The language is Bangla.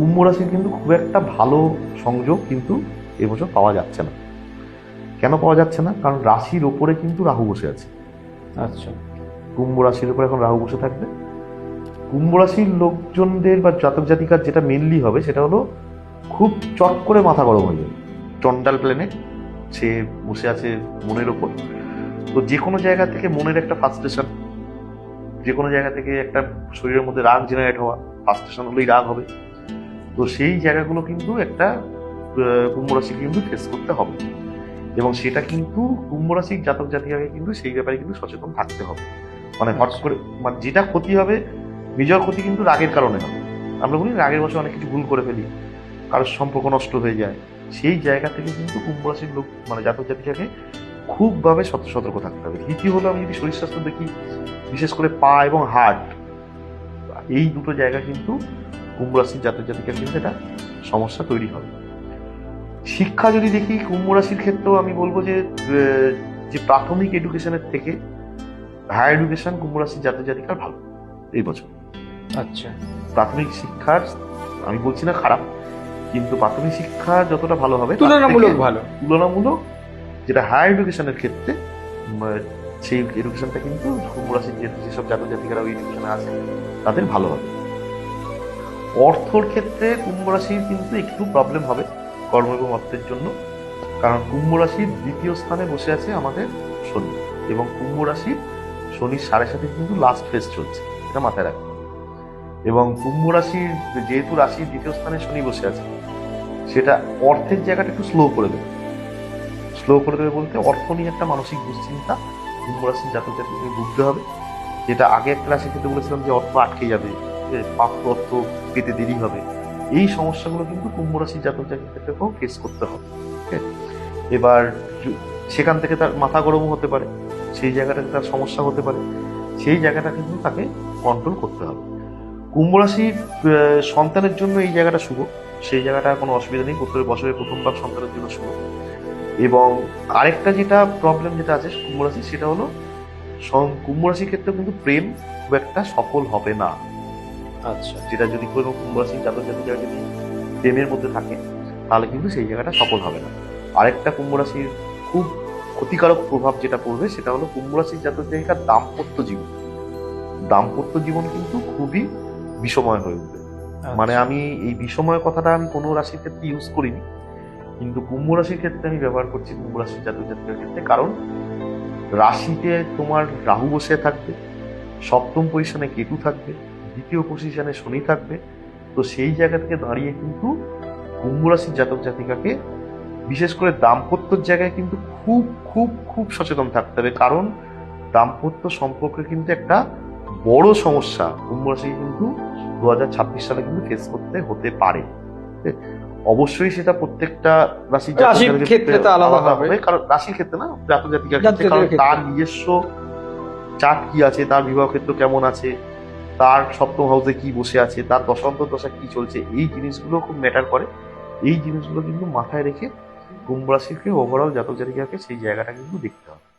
কুম্ভ রাশির কিন্তু খুব একটা ভালো সংযোগ কিন্তু এবছর পাওয়া যাচ্ছে না। কেন পাওয়া যাচ্ছে না? কারণ রাশির ওপরে কিন্তু রাহু বসে আছে। আচ্ছা। কুম্ভ রাশির উপরে এখন রাহু বসে থাকবে। কুম্ভ রাশির লোকজনদের বা জাতক জাতিকার যেটা মেনলি হবে সেটা হলো খুব চট করে মাথা গরম হয়ে যাবে। চন্ডাল প্লেনে সে বসে আছে মনের ওপর। তো যে কোনো জায়গা থেকে মনের একটা ফার্স্টেশন যে কোনো জায়গা থেকে একটা শরীরের মধ্যে রাগ জেনারেট হওয়া ফার্স্টেশন হলেই রাগ হবে। তো সেই জায়গাগুলো কিন্তু একটা কুম্ভ রাশি কিন্তু ফেস করতে হবে। এবং সেটা কিন্তু কুম্ভ রাশির জাতক জাতিকাকে কিন্তু সেই ব্যাপারে কিন্তু সচেতন থাকতে হবে। মানে হট করে মানে যেটা ক্ষতি হবে নিজের ক্ষতি কিন্তু রাগের কারণে হবে। আমরা বলি রাগের বসে অনেক কিছু ভুল করে ফেলি, কারোর সম্পর্ক নষ্ট হয়ে যায়। সেই জায়গা থেকে কিন্তু কুম্ভ রাশির লোক মানে জাতক জাতিকাকে খুবভাবে সত- সতর্ক থাকতে হবে। দ্বিতীয় হলো, আমি যদি শরীর স্বাস্থ্য দেখি, বিশেষ করে পা এবং হার্ট, এই দুটো জায়গা কিন্তু কুম্ভ রাশির জাতক জাতিকার কিন্তু এটা সমস্যা তৈরি হবে। শিক্ষা যদি দেখি কুম্ভ রাশির ক্ষেত্রেও আমি বলব যে যে প্রাথমিক এডুকেশনের থেকে হায়ার এডুকেশন কুম্ভ রাশির জাতক জাতিকার ভালো এই বছর। আচ্ছা। প্রাথমিক শিক্ষার আমি বলছি না খারাপ কিন্তু প্রাথমিক শিক্ষা যতটা ভালো হবে তুলনামূলক ভালো। তুলনামূলক যেটা হায়ার এডুকেশনের ক্ষেত্রে সেই এডুকেশনটা কিন্তু কুম্ভ রাশির যেসব জাতক জাতিকারা ওই এডুকেশনে আছে তাদের ভালো হবে। অর্থর ক্ষেত্রে কুম্ভ রাশির কিন্তু একটু প্রবলেম হবে কর্ম এবং অর্থের জন্য। কারণ কুম্ভ রাশির দ্বিতীয় স্থানে বসে আছে আমাদের শনি এবং কুম্ভ রাশির শনির সাড়ে সাথে কিন্তু লাস্ট ফেজ চলছে, এটা মাথায় রাখতে হবে। এবং কুম্ভ রাশির যেহেতু রাশির দ্বিতীয় স্থানে শনি বসে আছে, সেটা অর্থের জায়গাটা একটু স্লো করে দেবে। স্লো করে দেবে বলতে অর্থ নিয়ে একটা মানসিক দুশ্চিন্তা কুম্ভ রাশির জাতক জাতিকে ভুগতে হবে। যেটা আগে একটা রাশির ক্ষেত্রে বলেছিলাম যে অর্থ আটকে যাবে। প্রাপ্ত অর্থ পেতে দেরি হবে। এই সমস্যাগুলো কিন্তু কুম্ভ রাশির জাতক জাতির ক্ষেত্রেও ফেস করতে হবে? এবার সেখান থেকে তার মাথা গরম হতে পারে, সেই জায়গাটাতে তার সমস্যা হতে পারে, সেই জায়গাটা কিন্তু তাকে কন্ট্রোল করতে হবে। কুম্ভ রাশির সন্তানের জন্য এই জায়গাটা শুভ, সেই জায়গাটা কোনো অসুবিধা নেই প্রত্যেক বছরের প্রথমবার সন্তানের জন্য শুভ। এবং আরেকটা যেটা প্রবলেম যেটা আছে কুম্ভ রাশি সেটা হলো কুম্ভ রাশির ক্ষেত্রে কিন্তু প্রেম খুব একটা সফল হবে না। আচ্ছা। যেটা যদি কোনো কুম্ভ রাশির জাতক জাতিকা যদি প্রেমের মধ্যে থাকে তাহলে কিন্তু সেই জায়গাটা সফল হবে না। আরেকটা কুম্ভ রাশির খুব ক্ষতিকারক প্রভাব যেটা পড়বে সেটা হলো কুম্ভ রাশির জাতক জাতিকার দাম্পত্য জীবন। দাম্পত্য জীবন কিন্তু খুবই বিষময় হয়ে উঠবে। মানে আমি এই বিষময় কথাটা আমি কোনো রাশির ক্ষেত্রে ইউজ করিনি কিন্তু কুম্ভ রাশির ক্ষেত্রে আমি ব্যবহার করছি কুম্ভ রাশির জাতক জাতিকার ক্ষেত্রে। কারণ রাশিতে তোমার রাহু বসে থাকবে সপ্তম পজিশনে কেতু থাকবে দ্বিতীয় পজিশনে শনি থাকবে। তো সেই জায়গা থেকে দাঁড়িয়ে কিন্তু কুম্ভ রাশির জাতক জাতিকাকে বিশেষ করে দাম্পত্যর জায়গায় কিন্তু খুব খুব খুব সচেতন থাকতে হবে। কারণ দাম্পত্য সম্পর্কে কিন্তু একটা বড় সমস্যা কুম্ভ রাশি কিন্তু দু হাজার ছাব্বিশ সালে কিন্তু ফেস করতে হতে পারে। অবশ্যই সেটা প্রত্যেকটা রাশির ক্ষেত্রে আলাদা হবে। কারণ রাশির ক্ষেত্রে না জাতক জাতিকার ক্ষেত্রে কারণ তার নিজস্ব চার্ট কি আছে তার বিবাহ ক্ষেত্র কেমন আছে তার সপ্তম হাউসে কি বসে আছে, তার দশান্ত দশা কি চলছে, এই জিনিসগুলো খুব ম্যাটার করে। এই জিনিসগুলো কিন্তু মাথায় রেখে কুম্ভ রাশিকে ওভারঅল জাতক জাতিকাকে সেই জায়গাটা কিন্তু দেখতে হবে।